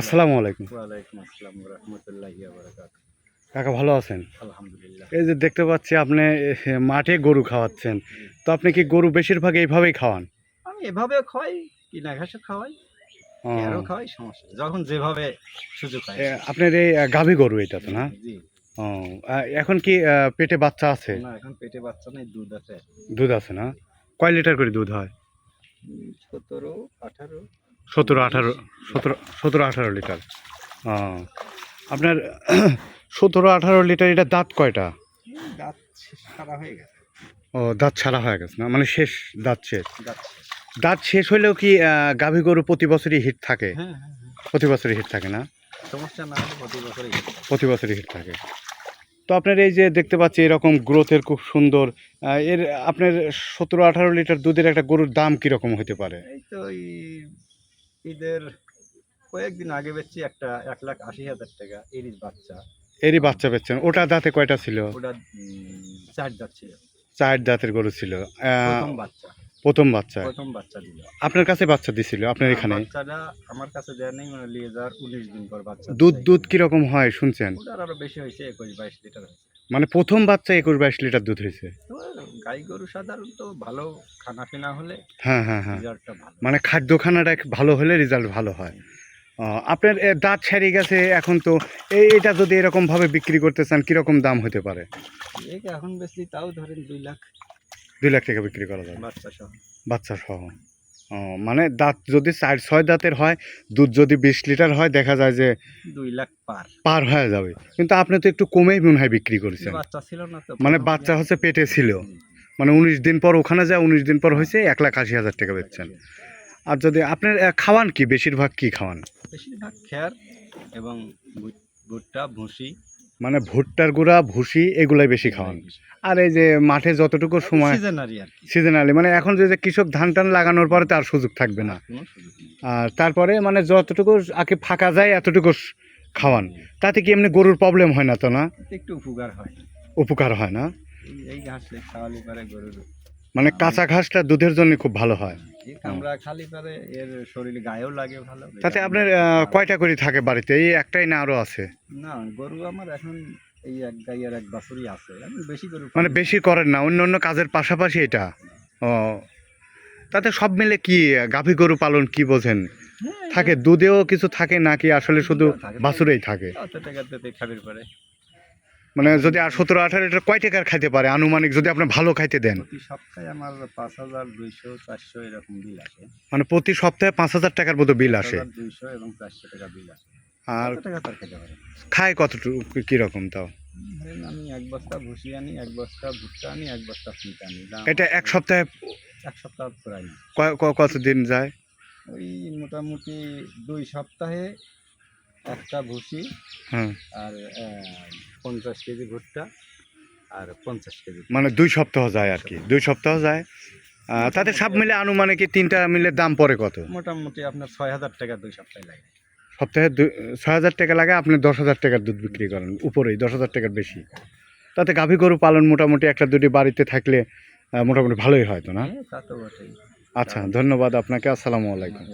আসসালামু আলাইকুম। ওয়ালাইকুম আসসালাম রহমতুল্লাহি কাকা ভালো আছেন? আলহামদুলিল্লাহ। এই যে দেখতে পাচ্ছি আপনি মাঠে গরু খাওয়াচ্ছেন। তো আপনি কি গরু বেশিরভাগ এইভাবেই খাওয়ান? আমি এভাবে খাওয়াই কিনা ঘাসও খাওয়াই আরও খাওয়াই সমস্যা যখন যেভাবে সুযোগ হয় আপনার এই গাভী গরু এটা তো না? জি। ও এখন কি পেটে বাচ্চা আছে? না এখন পেটে বাচ্চা নেই দুধ আছে। দুধ আছে না? কয় লিটার করে দুধ হয়? সতেরো আঠারো। সতেরো আঠারো সতেরো সতেরো আঠারো লিটার। আপনার সতেরো আঠারো লিটার এটা দাঁত কয়টা? দাঁত সারা হয়ে গেছে। ও দাঁত ছাড়া হয়ে গেছে না? মানে শেষ দাঁত শেষ। দাঁত দাঁত শেষ হলেও কি গাভী গরু প্রতি বছরই হিট থাকে? হ্যাঁ হ্যাঁ হ্যাঁ। প্রতি বছরই হিট থাকে না? সমস্যা না প্রতি বছরই প্রতি বছরই হিট থাকে। তো আপনার এই যে দেখতে পাচ্ছি এরকম গ্রোথের খুব সুন্দর এর আপনার সতেরো আঠারো লিটার দুধের একটা গরুর দাম কীরকম হতে পারে? এই তো ঈদের কয়েকদিন আগে বেচছি একটা এক লাখ আশি হাজার টাকা এরিস বাচ্চা। এরই বাচ্চা পেচ্ছেন ওটা দাঁতে কয়টা ছিল? ওটা চার দাঁত ছিল। চার দাঁতের গরু ছিল। প্রথম বাচ্চা। প্রথম বাচ্চা। প্রথম বাচ্চা দিল। আপনার কাছে বাচ্চা দিছিল আপনার এখানে? বাচ্চাটা আমার কাছে দেয় নেই মানে নিয়ে যাওয়ার উনিশ দিন পর বাচ্চা দুধ দুধ কীরকম হয় শুনছেন? ওটার আরও বেশি হয়েছে একুশ বাইশ লিটার হয়েছে। মানে প্রথম বাচ্চা একুশ বাইশ লিটার দুধ হয়েছে। গাই গরু সাধারণত ভালো খানা পিনা হলে হ্যাঁ হ্যাঁ হ্যাঁ। মানে খাদ্য খানাটা ভালো হলে রেজাল্ট ভালো হয়। আপনার দাঁত ছেড়ে গেছে এখন তো এই এটা যদি এরকমভাবে বিক্রি করতে চান কীরকম দাম হতে পারে? এখন বেশি তাও ধরেন দুই লাখ। দুই লাখ টাকা বিক্রি করা যাবে। বাচ্চা সহ। বাচ্চা সহ। মানে দাঁত যদি চার ছয় দাঁতের হয় দুধ যদি বিশ লিটার হয় দেখা যায় যে দুই লাখ পার। পার হয়ে যাবে। কিন্তু আপনি তো একটু কমেই মনে হয় বিক্রি করেছেন। মানে বাচ্চা হচ্ছে পেটে ছিল। মানে উনিশ দিন পর ওখানে যায় উনিশ দিন পর হয়েছে এক লাখ আশি হাজার টাকা বেচছেন। আর যদি আপনার খাওয়ান কি? বেশিরভাগ কি খাওয়ান? বেশিরভাগ খেয়ার এবং ভুট্টা ভুসি মানে ভুট্টার গুঁড়া ভুসি এগুলাই বেশি খাওয়ান। আর এই যে মাঠে যতটুকু সময় সিজনালি মানে এখন যে কৃষক ধান টান লাগানোর পরে তার সুযোগ থাকবে না। আর তারপরে মানে যতটুকু আগে ফাঁকা যায় এতটুকু খাওয়ান। তাতে কি এমনি গরুর প্রবলেম হয় না তো না? একটু উপকার হয়। উপকার হয় না? এই- ঘাস খাওয়ালে খাওয়ালি পারে গরুর মানে কাঁচা ঘাসটা দুধের জন্য খুব ভালো হয়। এই খালি পারে এর শরীরে গায়েও লাগে ভালো। তাতে আপনার কয়টা করে থাকে বাড়িতে? এই একটাই না আরও আছে? না গরু আমার এখন এই এক গাইয়ের এক বছরই আছে। বেশি গরু মানে বেশি করেন না অন্য অন্য কাজের পাশাপাশি এটা? ও তাতে সব মিলে কি গাভী গরু পালন কি বোঝেন? হ্যাঁ, থাকে দুধেও কিছু থাকে নাকি আসলে শুধু। বাছুরেই থাকে অত টাকা দিতে খাবির পরে মানে যদি আর সতেরো আঠারো লিটার কয় টাকার খাইতে পারে? আনুমানিক যদি আপনি ভালো খাইতে দেন। প্রতি সপ্তাহে আমার পাঁচ হাজার দুইশো চারশো এরকম বিল আসে। মানে প্রতি সপ্তাহে পাঁচ হাজার টাকার মতো বিল আসে। দুইশো এবং চারশো টাকা বিল আসে। আর খায় কতটুকু? কীরকম তাও? আমি এক বস্তা ভুসি আনি এক বস্তা ভুট্টা আনি এক বস্তা ফুলটা আনি। এটা এক সপ্তাহে এক সপ্তাহ প্রায়। কতদিন যায়? ওই মোটামুটি দুই সপ্তাহে একটা ভুসি হ্যাঁ আর পঞ্চাশ কেজি ভুট্টা আর পঞ্চাশ কেজি মানে দুই সপ্তাহ যায় আর কি। দুই সপ্তাহ যায়। তাতে সব মিলে আনুমানিক তিনটা মিলে দাম পড়ে কত? মোটামুটি আপনার ছয় হাজার টাকা দুই সপ্তাহে লাগে। সপ্তাহে ছয় হাজার টাকা লাগে আপনি দশ হাজার টাকার দুধ বিক্রি করেন উপরেই দশ হাজার টাকার বেশি। তাতে গাভী গরু পালন মোটামুটি একটা দুটি বাড়িতে থাকলে মোটামুটি ভালোই হয় তো না? হ্যাঁ আচ্ছা ধন্যবাদ আপনাকে আসসালামু আলাইকুম।